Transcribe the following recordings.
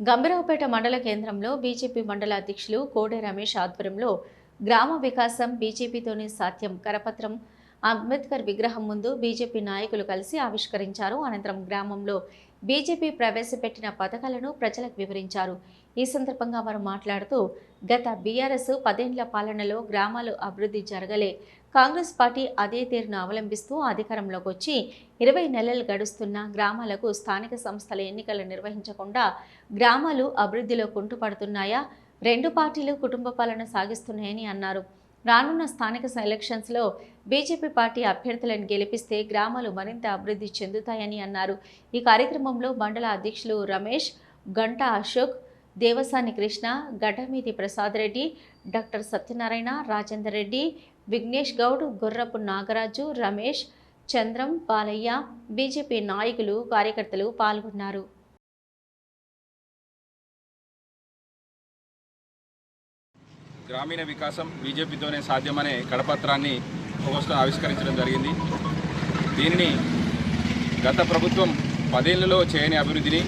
గంభీరావుపేట మండల కేంద్రంలో బీజేపీ మండల అధ్యక్షులు కోడే రమేష్ ఆధ్వర్యంలో గ్రామ వికాసం బీజేపీతోనే సాధ్యం. కరపత్రం అంబేద్కర్ విగ్రహం ముందు బీజేపీ నాయకులు కలిసి ఆవిష్కరించారు. అనంతరం గ్రామంలో బీజేపీ ప్రవేశపెట్టిన పథకాలను ప్రజలకు వివరించారు. ఈ సందర్భంగా వారు మాట్లాడుతూ గత బీఆర్ఎస్ పదేండ్ల పాలనలో గ్రామాలు అభివృద్ధి జరగలే. కాంగ్రెస్ పార్టీ అదే తీరును అవలంబిస్తూ అధికారంలోకి వచ్చి ఇరవై నెలలు గడుస్తున్న గ్రామాలకు స్థానిక సంస్థల ఎన్నికలు నిర్వహించకుండా గ్రామాలు అభివృద్ధిలో కుంటుపడుతున్నాయా? రెండు పార్టీలు కుటుంబ పాలన సాగిస్తున్నాయని అన్నారు. రానున్న స్థానిక ఎలక్షన్స్లో బీజేపీ పార్టీ అభ్యర్థులను గెలిపిస్తే గ్రామాలు మరింత అభివృద్ధి చెందుతాయని అన్నారు. ఈ కార్యక్రమంలో మండల అధ్యక్షులు రమేష్ గంటా అశోక్ దేవసాని కృష్ణ గడ్డమీది ప్రసాద్ రెడ్డి డాక్టర్ సత్యనారాయణ రాజేందర్ రెడ్డి విఘ్నేష్ గౌడ్ గుర్రపు నాగరాజు రమేష్ చంద్రం బాలయ్య బీజేపీ నాయకులు కార్యకర్తలు పాల్గొన్నారు. గ్రామీణ వికాసం బీజేపీతోనే సాధ్యమనే కడపత్రాన్ని ఒకసారి ఆవిష్కరించడం జరిగింది. దీనిని గత ప్రభుత్వం పదేళ్ళలో చేయని అభివృద్ధిని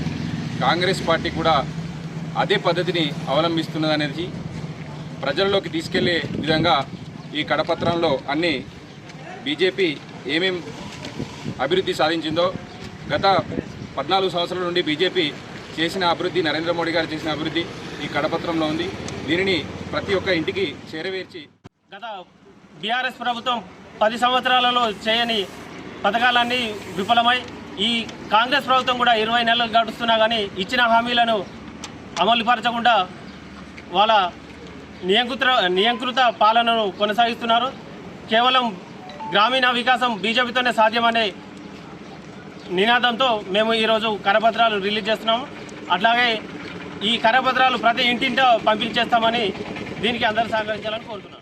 కాంగ్రెస్ పార్టీ కూడా అదే పద్ధతిని అవలంబిస్తున్నదనేది ప్రజల్లోకి తీసుకెళ్ళే విధంగా ఈ కడపత్రంలో అన్ని బీజేపీ ఏమేం అభివృద్ధి సాధించిందో గత పద్నాలుగు సంవత్సరాల నుండి బీజేపీ చేసిన అభివృద్ధి నరేంద్ర మోడీ గారు చేసిన అభివృద్ధి ఈ కడపత్రంలో ఉంది. దీనిని ప్రతి ఒక్క ఇంటికి చేరవేర్చి గత బీఆర్ఎస్ ప్రభుత్వం పది సంవత్సరాలలో చేయని పథకాలన్నీ విఫలమై ఈ కాంగ్రెస్ ప్రభుత్వం కూడా ఇరవై నెలలు గడుస్తున్నా కానీ ఇచ్చిన హామీలను అమలుపరచకుండా వాళ్ళ నియంకృత నియంకృత పాలనను కొనసాగిస్తున్నారు. కేవలం గ్రామీణ వికాసం బీజేపీతోనే సాధ్యమనే నినాదంతో మేము ఈరోజు కరపత్రాలు రిలీజ్ చేస్తున్నాము. అట్లాగే ఈ కరపత్రాలు ప్రతి ఇంటింటో పంపించేస్తామని దీనికి అందరూ సహకరించాలని కోరుతున్నాను.